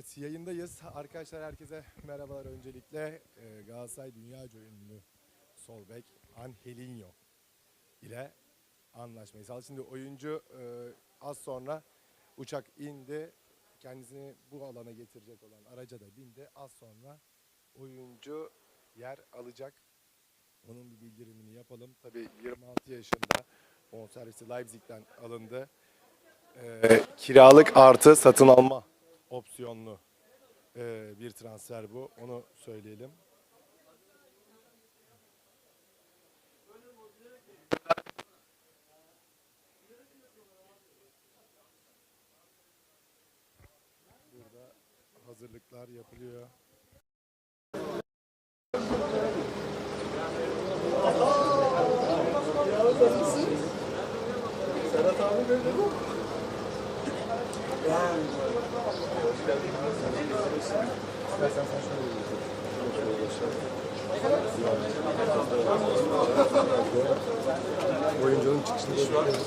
Evet yayındayız. Arkadaşlar herkese merhabalar öncelikle. Ee, Galatasaray dünyaca ünlü sol bek Angelinho ile anlaşmayı sağladı. Şimdi oyuncu e, az sonra uçak indi. Kendisini bu alana getirecek olan araca da bindi. Az sonra oyuncu yer alacak. Onun bir bildirimini yapalım. Tabii 26 yaşında bonservisi Leipzig'ten alındı. Ee, kiralık artı satın alma opsiyonlu e, bir transfer bu. Onu söyleyelim. Burada hazırlıklar yapılıyor. Oyuncunun çıkışını bekliyoruz.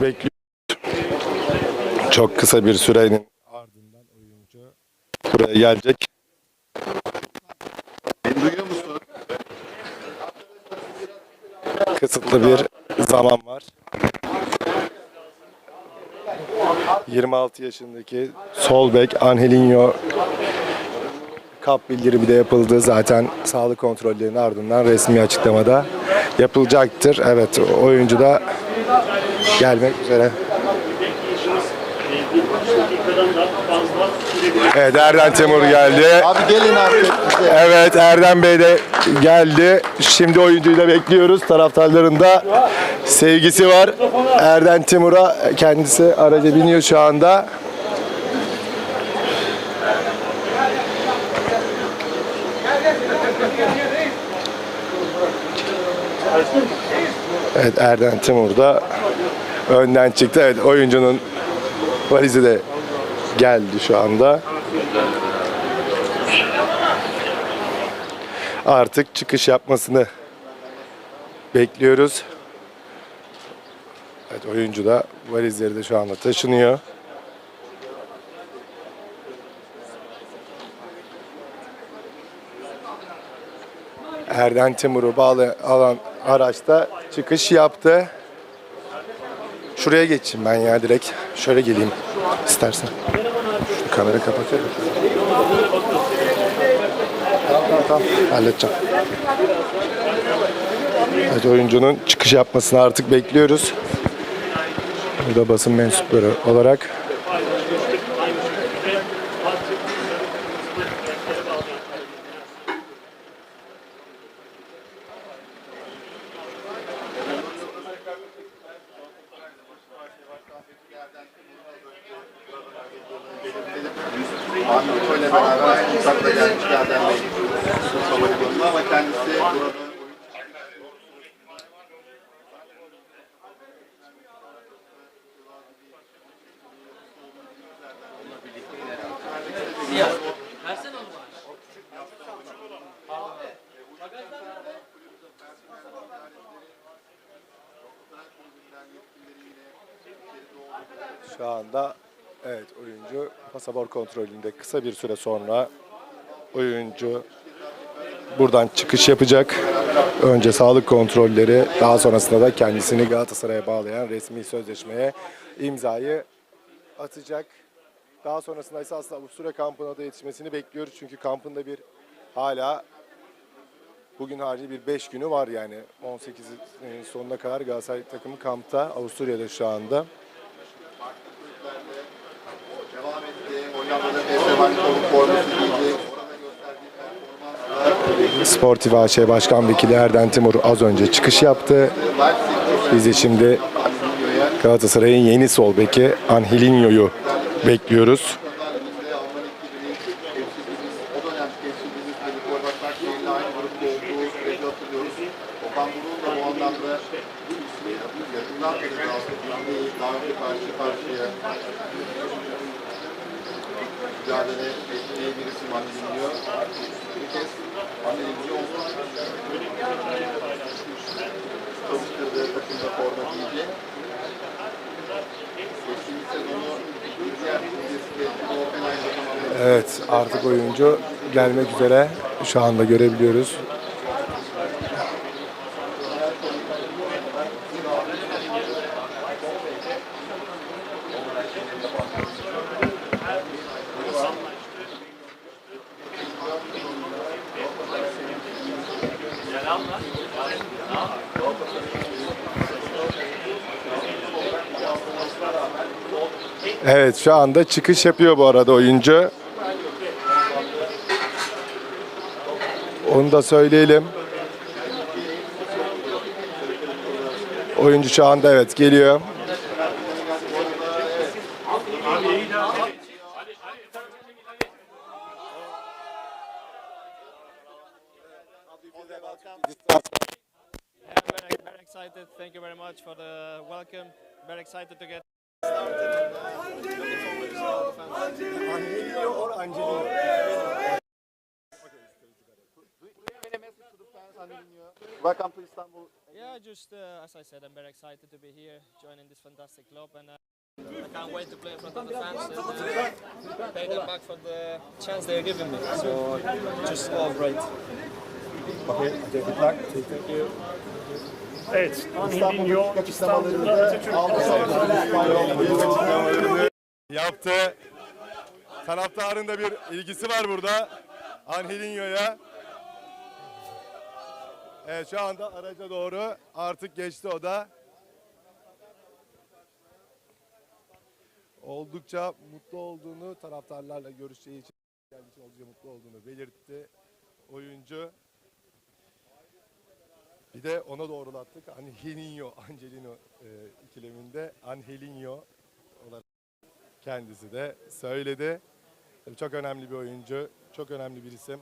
Bekliyoruz. Çok kısa bir sürenin ardından oyuncu buraya gelecek. Beni duyuyor musun? Kısıtlı bir zaman var. 26 yaşındaki sol bek Angelinho kap bildirimi de yapıldı. Zaten sağlık kontrollerinin ardından resmi açıklamada yapılacaktır. Evet oyuncu da gelmek üzere. Evet Erden Temur geldi. Abi gelin artık bize. Evet Erdem Bey de geldi. Şimdi oyuncuyu da bekliyoruz. Taraftarların da sevgisi var. Erden Timur'a kendisi araca biniyor şu anda. Evet Erden Timur da önden çıktı. Evet oyuncunun valizi de geldi şu anda. artık çıkış yapmasını bekliyoruz. Evet oyuncu da valizleri de şu anda taşınıyor. Erden Timur'u bağlı alan araçta çıkış yaptı. Şuraya geçeyim ben ya direkt. Şöyle geleyim istersen. Şu kamera. Tamam tamam tamam. Halledeceğim. Evet oyuncunun çıkış yapmasını artık bekliyoruz. Burada basın mensupları olarak. Ahmet Hoca ile beraber uçakla gelmiş Erdem Bey. Havalimanına ama kendisi burada Şu anda evet pasaport kontrolünde kısa bir süre sonra oyuncu buradan çıkış yapacak. Önce sağlık kontrolleri daha sonrasında da kendisini Galatasaray'a bağlayan resmi sözleşmeye imzayı atacak. Daha sonrasında ise aslında Avusturya kampına da yetişmesini bekliyoruz. Çünkü kampında bir hala bugün harici bir 5 günü var yani. 18'in sonuna kadar Galatasaray takımı kampta. Avusturya'da şu anda. Hollanda'da performansla Sportif AŞ Başkan Vekili Erden Timur az önce çıkış yaptı. Biz de şimdi Galatasaray'ın yeni sol beki Angelinho'yu bekliyoruz. Mücadele ettiği bir isim anlayılıyor. Bir kez anlayılıyor olmak çalıştırdığı takımda forma giydi. Evet artık oyuncu gelmek üzere. Şu anda görebiliyoruz. Evet şu anda çıkış yapıyor bu arada oyuncu. Onu da söyleyelim. Oyuncu şu anda evet geliyor. For the welcome. Very excited to get started. Welcome to Istanbul. Yeah, just uh, as I said, I'm very excited to be here, joining this fantastic club, and uh, I can't wait to play in front of the fans and uh, pay them back for the chance they're giving me. So just all great. Thank you. Evet, Atatürk Yaptı. Taraftarın da bir ilgisi var burada. Angelinho'ya. Evet şu anda araca doğru artık geçti o da. Oldukça mutlu olduğunu taraftarlarla görüşeceği için için oldukça mutlu olduğunu belirtti oyuncu. Bir de ona doğrulattık. Angelinho, Angelino e, ikileminde Angelinho olarak kendisi de söyledi. Tabii çok önemli bir oyuncu, çok önemli bir isim.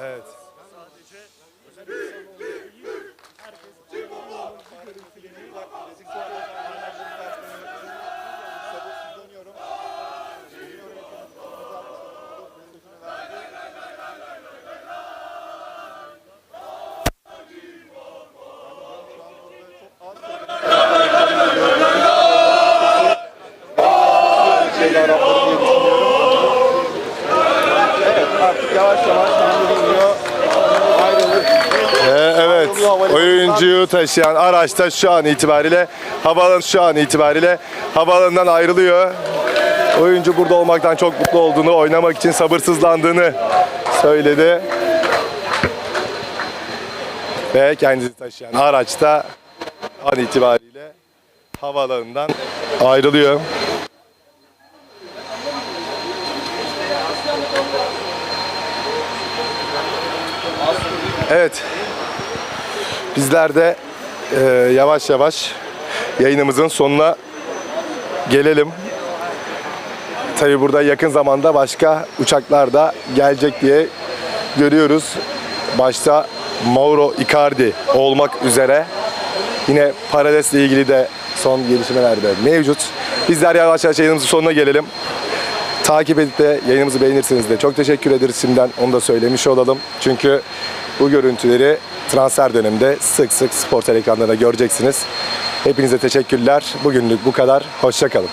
Evet. şeyler yapmalı diye düşünüyorum. Evet artık yavaş yavaş Angelinho ayrılır. Ee, evet, oyuncuyu taşıyan araç da şu an itibariyle havaalanı şu an itibariyle havaalanından ayrılıyor. Oyuncu burada olmaktan çok mutlu olduğunu, oynamak için sabırsızlandığını söyledi. Ve kendisi taşıyan araç da an itibariyle havaalanından ayrılıyor. Evet, Bizler de e, yavaş yavaş yayınımızın sonuna gelelim. Tabi burada yakın zamanda başka uçaklar da gelecek diye görüyoruz. Başta Mauro Icardi olmak üzere yine Parades'le ilgili de son gelişmeler de mevcut. Bizler yavaş yavaş yayınımızın sonuna gelelim. Takip edip de yayınımızı beğenirseniz de çok teşekkür ederiz şimdiden onu da söylemiş olalım. Çünkü bu görüntüleri transfer döneminde sık sık spor ekranlarında göreceksiniz. Hepinize teşekkürler. Bugünlük bu kadar. Hoşçakalın.